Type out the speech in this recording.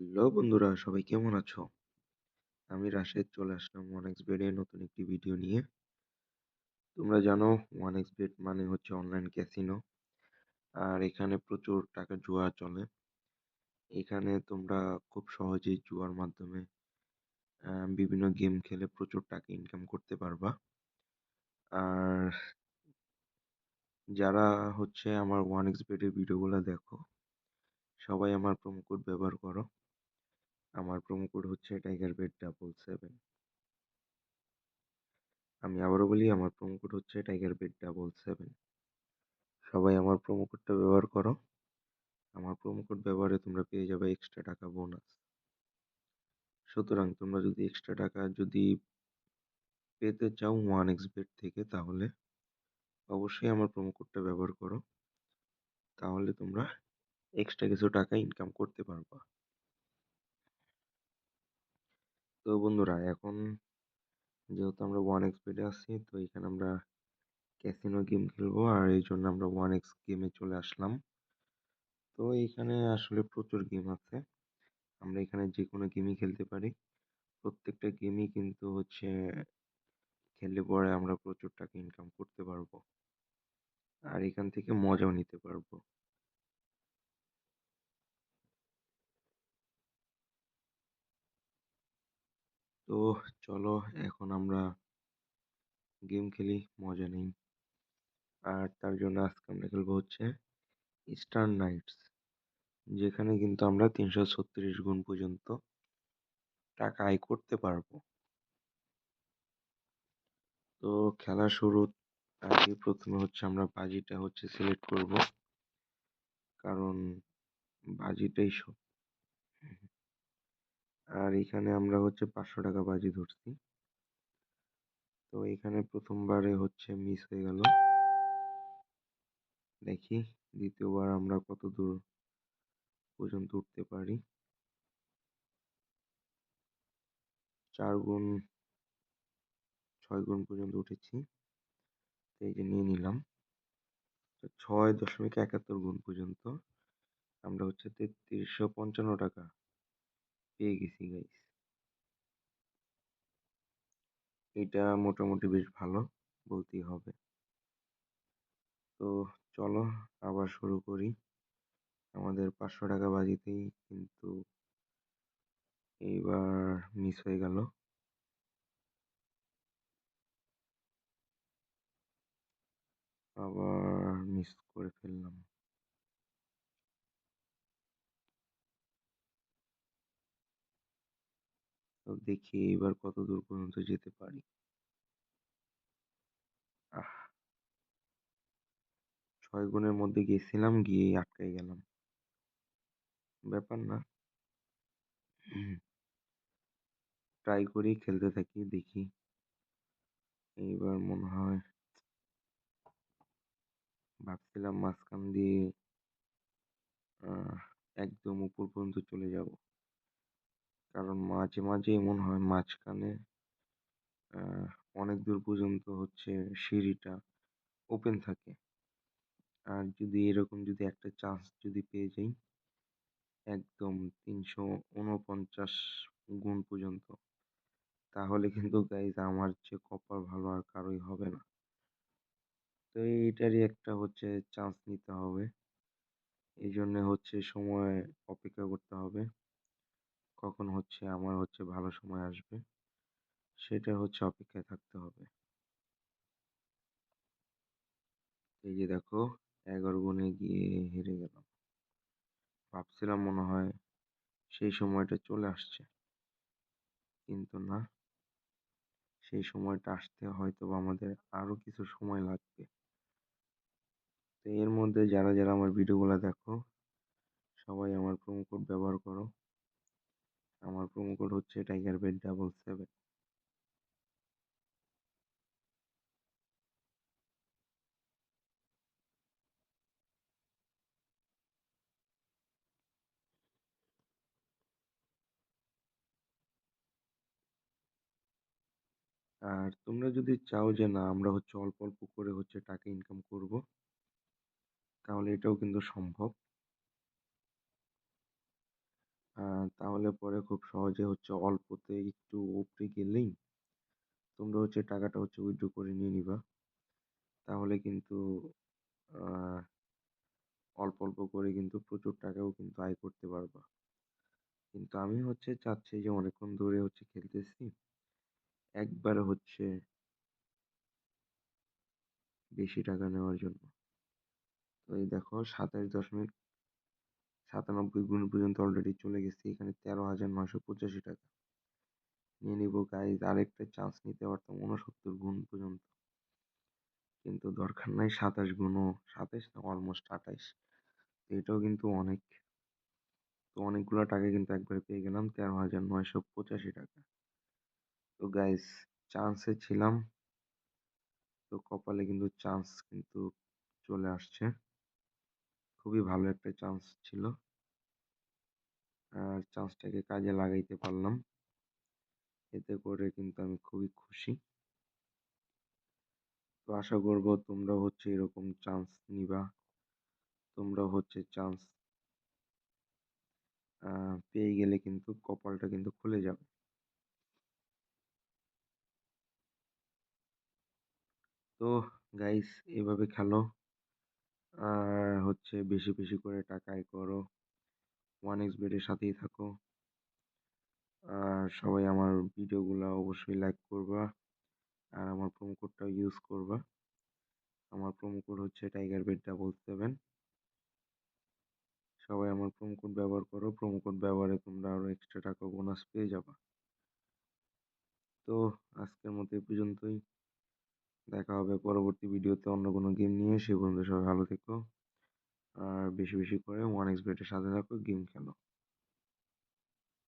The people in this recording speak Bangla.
হ্যালো বন্ধুরা, সবাই কেমন আছো? আমি রাশেদ, চলে আসলাম ওয়ানএক্সবেড এর নতুন একটি ভিডিও নিয়ে। তোমরা জানো ওয়ানএক্সবেড মানে হচ্ছে অনলাইন ক্যাসিনো আর এখানে প্রচুর টাকা জুয়া চলে। এখানে তোমরা খুব সহজেই জুয়ার মাধ্যমে বিভিন্ন গেম খেলে প্রচুর টাকা ইনকাম করতে পারবা। আর যারা হচ্ছে আমার ওয়ানএক্সবেড এর ভিডিওগুলো দেখো, সবাই আমার প্রোমো কোড ব্যবহার করো। আমার প্রোমো কোড হচ্ছে টাইগার বেড ডাবল সেভেন আমি আবারও বলি, আমার প্রোমো কোড হচ্ছে টাইগার বেড ডাবল সেভেন সবাই আমার প্রোমো কোডটা ব্যবহার করো। আমার প্রোমো কোড ব্যবহারে তোমরা পেয়ে যাবে এক্সট্রা টাকা বোনাস সুতরাং তোমরা যদি এক্সট্রা টাকা যদি পেতে চাও ওয়ান এক্স বেড থেকে, তাহলে অবশ্যই আমার প্রোমো কোডটা ব্যবহার করো। তাহলে তোমরা এক্সট্রা কিছু টাকা ইনকাম করতে পারবা। তো বন্ধুরা এখন যেহেতু আমরা ওয়ান এক্স বেডে আছি তো এখানে আমরা ক্যাসিনো গেম খেলব। আর এই জন্য আমরা ওয়ান এক্স গেমে চলে আসলাম। তো এখানে আসলে প্রচুর গেম আছে। আমরা এখানে যে কোনো গেমই খেলতে পারি। প্রত্যেকটা গেমই কিন্তু হচ্ছে খেললে পরে আমরা প্রচুর টাকা ইনকাম করতে পারব। আর এখান থেকে মজাও নিতে পারব। তো চলো এখন আমরা গেম খেলি, মজা নেই। আর তার জন্য আজকে আমরা খেলব হচ্ছে ইস্টার্ন নাইটস যেখানে কিন্তু আমরা তিনশো ছত্রিশ গুণ পর্যন্ত টাকা আয় করতে পারব। তো খেলা শুরু আগে প্রথমে হচ্ছে আমরা বাজিটা হচ্ছে সিলেক্ট করব। কারণ বাজিটাই সব আর এখানে আমরা হচ্ছে পাঁচশো টাকা বাজি ধরছি। তো এখানে প্রথমবারে হচ্ছে মিস হয়ে গেল। দেখি দ্বিতীয়বার আমরা কত দূর পর্যন্ত উঠতে পারি। চার গুণ, ছয় গুণ পর্যন্ত উঠেছি। এই যে নিয়ে নিলাম। ছয় দশমিক একাত্তর গুণ পর্যন্ত। আমরা হচ্ছে তেত্রিশশো পঞ্চান্ন টাকা পেয়ে গেছি গাইস এটা মোটামুটি বেশ ভালো বলতেই হবে। তো চলো আবার শুরু করি। আমাদের পাঁচশো টাকা বাজিতেই কিন্তু এইবার মিস হয়ে গেল। আবার মিস করে ফেললাম। তো দেখি এবার কত দূর পর্যন্ত যেতে পারি। আহ! ছয় গুণের মধ্যে গেছিলাম, গিয়ে আটকাই গেলাম। ব্যাপার না। ট্রাই করি, খেলতে থাকি, দেখি। এইবার মনে হয় ভাবছিলাম মাঝখান দিয়ে একদম উপর পর্যন্ত চলে যাব। কারণ মাঝে মাঝে এমন হয় মাঝখানে অনেক দূর পর্যন্ত হচ্ছে সিঁড়িটা ওপেন থাকে। আর যদি এরকম যদি একটা চান্স যদি পেয়ে যাই, একদম তিনশো উনপঞ্চাশ গুণ পর্যন্ত, তাহলে কিন্তু গাইজ আমার যে কপাল ভালো আর কারোই হবে না। তো এইটারই একটা হচ্ছে চান্স নিতে হবে। এই জন্যে হচ্ছে সময় অপেক্ষা করতে হবে। কখন হচ্ছে, আমার হচ্ছে ভালো সময় আসবে, সেটা হচ্ছে অপেক্ষায় থাকতে হবে। এই যে দেখো, এগারো গুণে গিয়ে হেরে গেলাম। ভাবছিলাম মনে হয় সেই সময়টা চলে আসছে। কিন্তু না, সেই সময়টা আসতে হয়তো আমাদের আরও কিছু সময় লাগবে। তো এর মধ্যে যারা যারা আমার ভিডিওগুলো দেখো, সবাই আমার প্রোমো কোড ব্যবহার করো। আমার প্রোমো কোড হচ্ছে টাইগার বেড ডাবল সেভেন আর তোমরা যদি চাও যে না, আমরা হচ্ছে অল্প অল্প করে হচ্ছে টাকা ইনকাম করব, তাহলে এটাও কিন্তু সম্ভব। তাহলে পরে খুব সহজে হচ্ছে অল্পতে একটু উপরে গেলেই তোমরা হচ্ছে টাকাটা হচ্ছে উইথড্র করে নিয়ে নিবা। তাহলে কিন্তু অল্প অল্প করে কিন্তু প্রচুর টাকাও কিন্তু আয় করতে পারবা। কিন্তু আমি হচ্ছে চাচ্ছি যে অনেকক্ষণ ধরে হচ্ছে খেলতেছি। একবারে হচ্ছে বেশি টাকা নেওয়ার জন্য। তো এই দেখো সাতাশ দশমিক সাতানব্বই গুণ পর্যন্ত অলরেডি চলে গেছি, এখানে তেরো হাজার নয়শো পঁচাশি টাকা। নিয়ে নিব গাইজ আরেকটা চান্স নিতে পারতাম উনসত্তর গুণ পর্যন্ত। কিন্তু দরকার নাই সাতাশ গুণও সাতাশ না অলমোস্ট আঠাইশ এটাও কিন্তু অনেক। তো অনেকগুলো টাকা কিন্তু একবারে পেয়ে গেলাম, তেরো হাজার নয়শো পঁচাশি টাকা। তো গাইজ চান্সে ছিলাম। তো কপালে কিন্তু চান্স কিন্তু চলে আসছে। খুবই ভালো একটা চান্স ছিল। আর চান্সটাকে কাজে লাগাইতে পারলাম। এতে করে কিন্তু আমি খুবই খুশি। তো আশা করব তোমরা হচ্ছে এরকম চান্স নিবা। তোমরা হচ্ছে চান্স পেয়ে গেলে কিন্তু কপালটা কিন্তু খুলে যাবে। তো গাইস এভাবে খেলো। আর হচ্ছে বেশি বেশি করে টাকা আয় করো ওয়ান এক্স বেডের সাথেই থাকো। আর সবাই আমার ভিডিওগুলো অবশ্যই লাইক করবা। আর আমার প্রোমো কোডটা ইউজ করবা। আমার প্রোমো কোড হচ্ছে টাইগার বেড ডাবল সেভেন সবাই আমার প্রোমো কোড ব্যবহার করো। প্রোমো কোড ব্যবহারে তোমরা আরও এক্সট্রা টাকা বোনাস পেয়ে যাবা। তো আজকের মতো এই পর্যন্তই। দেখা হবে পরবর্তী ভিডিওতে অন্য কোনো গেম নিয়ে। সে পর্যন্ত সবাই ভালো থেকো। আর বেশি বেশি করে ওয়ান এক্স বেটের সাথে থাকো গেম খেলো।